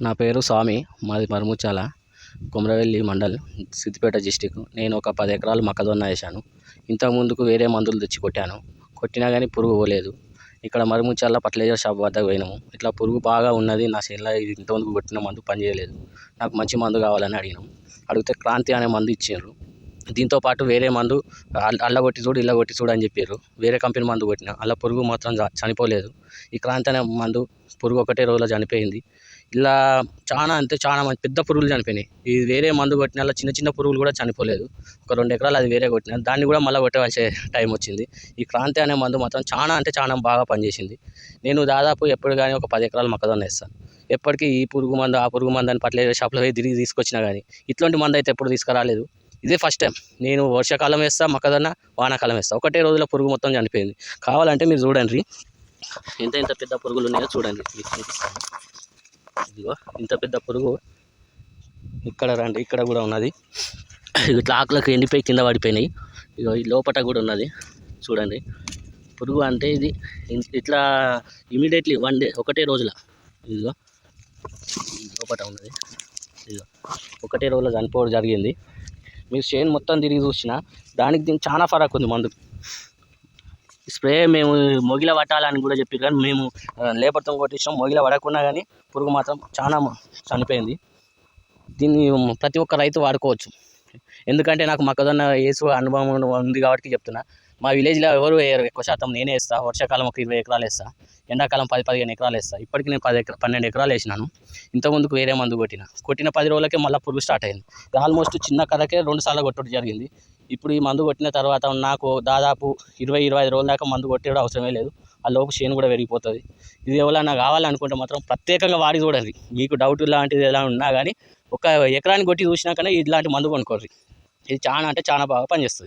నా పేరు స్వామి మాది మరుముచ్చాల కుమ్రవెల్లి మండల్ సిద్దిపేట డిస్టిక్ నేను ఒక పది ఎకరాలు మొక్కజొన్న వేశాను. ఇంతకు ముందుకు వేరే మందులు తెచ్చి కొట్టాను. కొట్టినా కానీ పురుగు పోలేదు. ఇక్కడ మరుముచ్చాల ఫర్టిలైజర్ షాప్ వద్దకు పోయినాము. ఇట్లా పురుగు బాగా ఉన్నది నా చేనులో ఇది ఇంతకుముందు కొట్టిన మందు పనిచేయలేదు. నాకు మంచి మందు కావాలని అడిగినాము అడిగితే క్రాంతి అనే మందు ఇచ్చారు దీంతో పాటు వేరే మందు అల్ల కొట్టి చూడు ఇల్ల కొట్టి చూడు అని చెప్పారు వేరే కంపెనీ మందు కొట్టిన. అలా పురుగు మాత్రం చనిపోలేదు. ఈ క్రాంతి అనే మందు పురుగు ఒకటే రోజులో చనిపోయింది. ఇలా చాలా అంటే చాలా మంది పెద్ద పురుగులు చనిపోయినాయి. ఇది వేరే మందు కొట్టిన వల్ల చిన్న చిన్న పురుగులు కూడా చనిపోలేదు. ఒక రెండు ఎకరాలు అది వేరే కొట్టిన దాన్ని కూడా మళ్ళీ కొట్టవలసే టైం వచ్చింది. ఈ క్రాంతి అనే మందు మాత్రం చాలా అంటే చాలా బాగా పనిచేసింది. నేను దాదాపు ఎప్పుడు కానీ ఒక పది ఎకరాలు మొక్కజొన్న వేస్తాను. ఎప్పటికీ ఈ పురుగు మందు ఆ పురుగు మందు అని పట్ల షాప్లో పోయి తిరిగి తీసుకొచ్చినా కానీ ఇట్లాంటి మందు అయితే ఎప్పుడు తీసుకురాలేదు. ఇదే ఫస్ట్ టైం. నేను వర్షాకాలం వేస్తా మొక్కదన్న వానాకాలం వేస్తా. ఒకటే రోజులో పురుగు మొత్తం చనిపోయింది. కావాలంటే మీరు చూడండి. ఎంత ఎంత పెద్ద పురుగులు ఉన్నాయో చూడండి. ఇదిగో ఇంత పెద్ద పురుగు. ఇక్కడ రండి ఇక్కడ కూడా ఉన్నది. ఇట్లా ఆకులకు ఎండిపోయి కింద పడిపోయినాయి. ఇగో ఈ లోపట కూడా ఉన్నది. చూడండి. పురుగు అంటే ఇది ఇట్లా ఇమీడియట్లీ వన్ డే ఒకటే రోజుల. ఇదిగో లోపట ఉన్నది. ఇదిగో ఒకటే రోజులో చనిపోవడం జరిగింది. మీరు చేను మొత్తం తిరిగి చూసిన దానికి దీనికి చాలా ఫరక్ ఉంది మందు. స్ప్రే మేము మొగిల పట్టాలని కూడా చెప్పి కానీ మేము లేబర్తో కొట్టించాం మొగిల పడకుండా కానీ పురుగు మాత్రం చాలా చనిపోయింది. దీన్ని ప్రతి ఒక్క రైతు వాడుకోవచ్చు. ఎందుకంటే నాకు మొక్కజొన్న వేసు అనుభవం ఉంది కాబట్టి చెప్తున్నా. మా విలేజ్లో ఎవరు వేయరు ఎక్కువ శాతం నేనే వేస్తాను వర్షాకాలం ఒక ఇరవై ఎకరాలు వేస్తా. ఎండాకాలం పది పదిహేను ఎకరాలు వేస్తా. ఇప్పటికి నేను పది ఎకరా పన్నెండు ఎకరాలు వేసినాను. ఇంతకుముందుకు వేరే మందు కొట్టిన. కొట్టిన పది రోజులకే మళ్ళీ పురుగు స్టార్ట్ అయింది. ఆల్మోస్ట్ చిన్న కథకే రెండు సార్లు కొట్టడం జరిగింది. ఇప్పుడు ఈ మందు కొట్టిన తర్వాత నాకు దాదాపు ఇరవై ఇరవై ఐదు రోజుల దాకా మందు కొట్టేయడం అవసరమే లేదు. ఆ లోపు చేను కూడా పెరిగిపోతుంది ఇది ఎవరైనా కావాలనుకుంటే మాత్రం ప్రత్యేకంగా వాడి చూడండి. మీకు డౌట్ ఇలాంటిది ఎలా ఉన్నా కానీ ఒక ఎకరానికి కొట్టి చూసినాకనే ఇలాంటి మందు కొనుక్కోర్రి ఇది చాలా అంటే చాలా బాగా పనిచేస్తుంది.